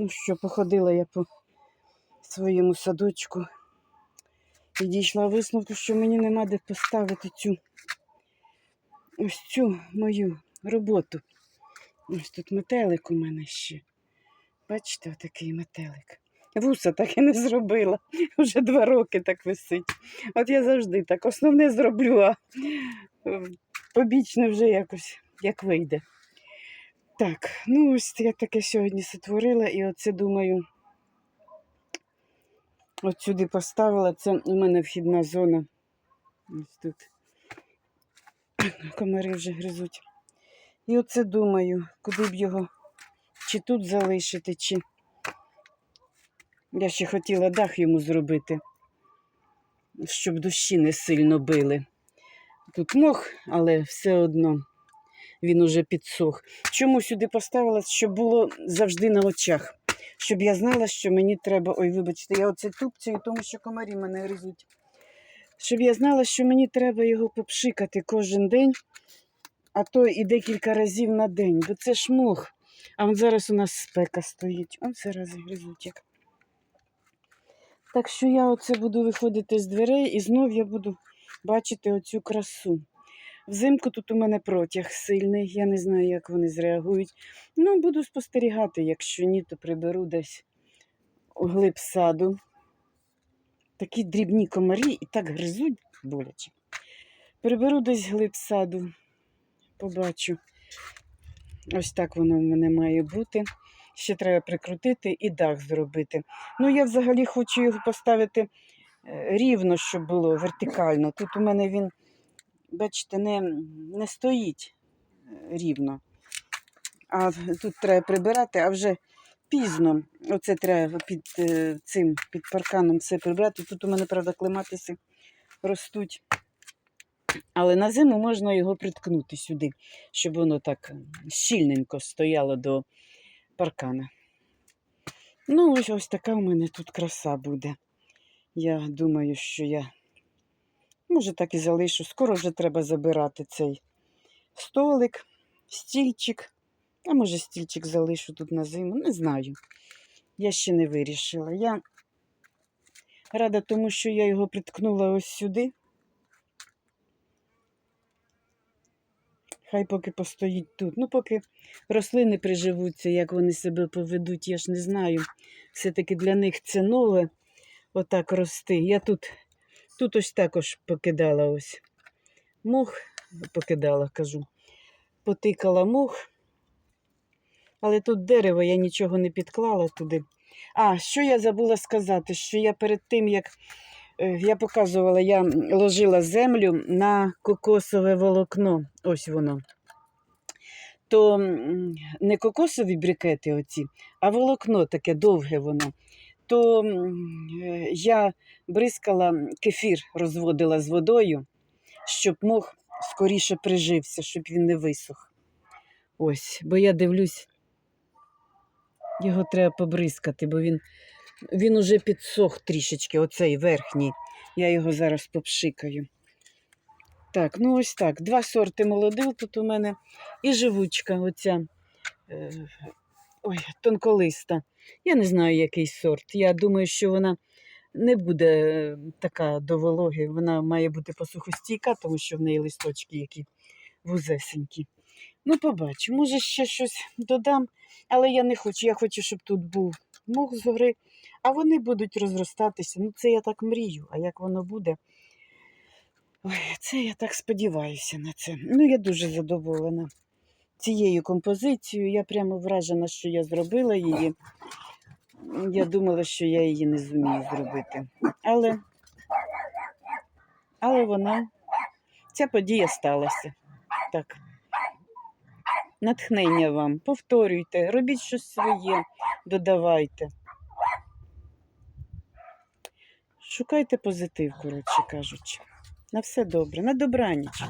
Ну що, походила я по своєму садочку і дійшла висновку, що мені нема де поставити цю ось цю мою роботу. Ось тут метелик у мене ще. Бачите, отакий метелик. Вуса так і не зробила. Вже два роки так висить. От я завжди так основне зроблю, а побічне вже якось як вийде. Так, ну ось я таке сьогодні сотворила, і оце думаю. От сюди поставила. Це у мене вхідна зона. Ось тут. Комари вже гризуть. І оце думаю, куди б його чи тут залишити, чи. Я ще хотіла дах йому зробити, щоб дощі не сильно били. Тут мох, але все одно він уже підсох. Чому сюди поставила, щоб було завжди на очах, щоб я знала, що мені треба. Ой, вибачте, я оце тупцюю, тому що комарі мене гризуть. Щоб я знала, що мені треба його попшикати кожен день, а то і декілька разів на день, бо це ж мох. А от зараз у нас спека стоїть. Он зараз гризуть. Так що я оце буду виходити з дверей і знов я буду бачити оцю красу. Взимку тут у мене протяг сильний, я не знаю, як вони зреагують. Ну, буду спостерігати, якщо ні, то приберу десь у глиб саду. Такі дрібні комарі і так гризуть боляче. Приберу десь глиб саду, побачу. Ось так воно в мене має бути. Ще треба прикрутити і дах зробити. Ну, я взагалі хочу його поставити е, рівно, щоб було вертикально. Тут у мене він, бачите, не, не стоїть е, рівно. А тут треба прибирати, а вже пізно. Оце треба під е, цим під парканом все прибрати. Тут у мене, правда, клематиси ростуть. Але на зиму можна його приткнути сюди, щоб воно так щільненько стояло до паркана. Ну, ось, ось така у мене тут краса буде. Я думаю, що я, може, так і залишу. Скоро вже треба забирати цей столик, стільчик. А може, стільчик залишу тут на зиму. Не знаю. Я ще не вирішила. Я рада тому, що я його приткнула ось сюди. Хай поки постоїть тут. Ну, поки рослини приживуться, як вони себе поведуть, я ж не знаю. Все-таки для них це нове отак рости. Я тут, тут ось також покидала ось мох, покидала, кажу, потикала мох. Але тут дерево, я нічого не підклала туди. А, що я забула сказати, що я перед тим, як е, я показувала, я ложила землю на кокосове волокно. Ось воно. То не кокосові брикети оці, а волокно таке довге воно. То я бризкала кефір, розводила з водою, щоб мох скоріше прижився, щоб він не висох. Ось, бо я дивлюсь, його треба побризкати, бо він, він уже підсох трішечки, оцей верхній. Я його зараз попшикаю. Так, ну ось так. Два сорти молодил тут у мене. І живучка оця е, ой, тонколиста. Я не знаю, який сорт. Я думаю, що вона не буде е, така до вологи. Вона має бути посухостійка, тому що в неї листочки які вузесенькі. Ну, побачу, може, ще щось додам, але я не хочу. Я хочу, щоб тут був мох згори, а вони будуть розростатися. Ну, це я так мрію, а як воно буде. Ой, це я так сподіваюся на це. Ну, я дуже задоволена цією композицією. Я прямо вражена, що я зробила її. Я думала, що я її не зумію зробити. Але, але вона, ця подія сталася. Так. Натхнення вам, повторюйте, робіть щось своє, додавайте. Шукайте позитив, коротше кажучи. На все добре, на добраніч.